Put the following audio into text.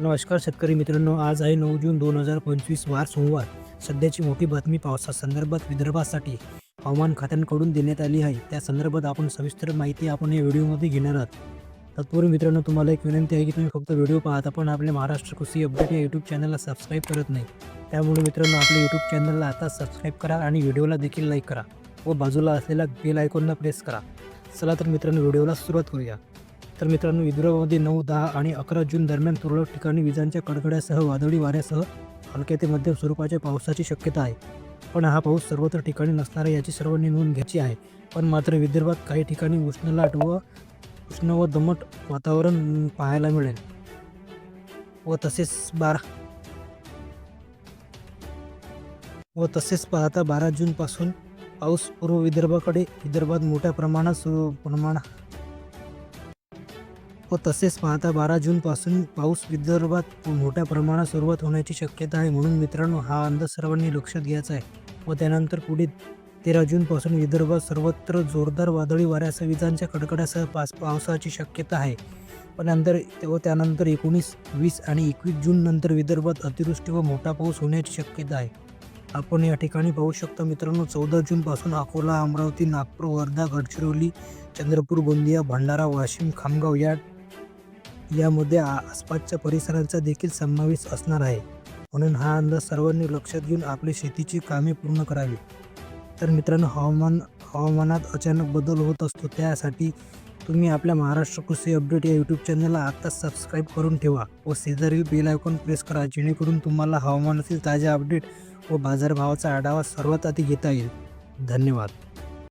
नमस्कार शेतकरी मित्रांनो आज आहे नऊ जून दोन हजार पंचवीस वार सोमवार. सध्याची मोठी बातमी पावसासंदर्भात विदर्भासाठी हवामान खात्यांकडून देण्यात आली आहे. त्या संदर्भात आपण सविस्तर माहिती आपण या व्हिडिओमध्ये घेणार आहोत. तत्पूर्वी मित्रांनो तुम्हाला एक विनंती आहे की तुम्ही फक्त व्हिडिओ पाहत आपण आपल्या महाराष्ट्र कृषी अपडेट या यूट्यूब चॅनलला सबस्क्राईब करत नाही. त्यामुळे मित्रांनो आपल्या यूट्यूब चॅनलला आता सबस्क्राईब करा आणि व्हिडिओला देखील लाईक करा. व बाजूला असलेला बेल आयकॉनला प्रेस करा. चला तर मित्रांनो व्हिडिओला सुरुवात करूया. तर मित्रांनो विदर्भामध्ये नऊ दहा आणि अकरा जून दरम्यान तुरळक ठिकाणी विजांच्या कडकड्यासह वादळी वाऱ्यासह हलक्या ते मध्यम स्वरूपाच्या पावसाची शक्यता आहे. पण हा पाऊस सर्वत्र ठिकाणी नसणार आहे याची सर्वांनी नोंद घ्यायची आहे. पण मात्र विदर्भात काही ठिकाणी उष्णलाट व उष्ण व दमट वातावरण पाहायला मिळेल. व तसेच बारा व तसेच पाहता बारा जूनपासून पाऊस पूर्व विदर्भाकडे विदर्भात मोठ्या प्रमाणात सुरू प्रमाणात व तसेच पाहता बारा जूनपासून पाऊस विदर्भात मोठ्या प्रमाणात सुरुवात होण्याची शक्यता आहे म्हणून मित्रांनो हा अंदाज सर्वांनी लक्षात घ्यायचा आहे. व त्यानंतर पुढे तेरा जूनपासून विदर्भात सर्वत्र जोरदार वादळी वाऱ्यासह विजांच्या कडकड्यासह पास पावसाची शक्यता आहे. पण नंतर व त्यानंतर एकोणीस वीस आणि एकवीस जून नंतर विदर्भात अतिवृष्टी व मोठा पाऊस होण्याची शक्यता आहे. आपण या ठिकाणी पाहू शकता मित्रांनो चौदा जूनपासून अकोला अमरावती नागपूर वर्धा गडचिरोली चंद्रपूर गोंदिया भंडारा वाशिम खामगाव या यामध्ये आसपासच्या परिसरांचा देखील समावेश असणार आहे. म्हणून हा अंदाज सर्वांनी लक्षात घेऊन आपली शेतीची कामे पूर्ण करावी. तर मित्रांनो हवामान हवामानात अचानक बदल होत असतो त्यासाठी तुम्ही आपल्या महाराष्ट्र कृषी अपडेट या यूट्यूब चॅनलला आत्ताच सबस्क्राईब करून ठेवा व शेजारी बेल आयकॉन प्रेस करा जेणेकरून तुम्हाला हवामानातील ताज्या अपडेट व बाजारभावाचा आढावा सर्वात आधी घेता येईल. धन्यवाद.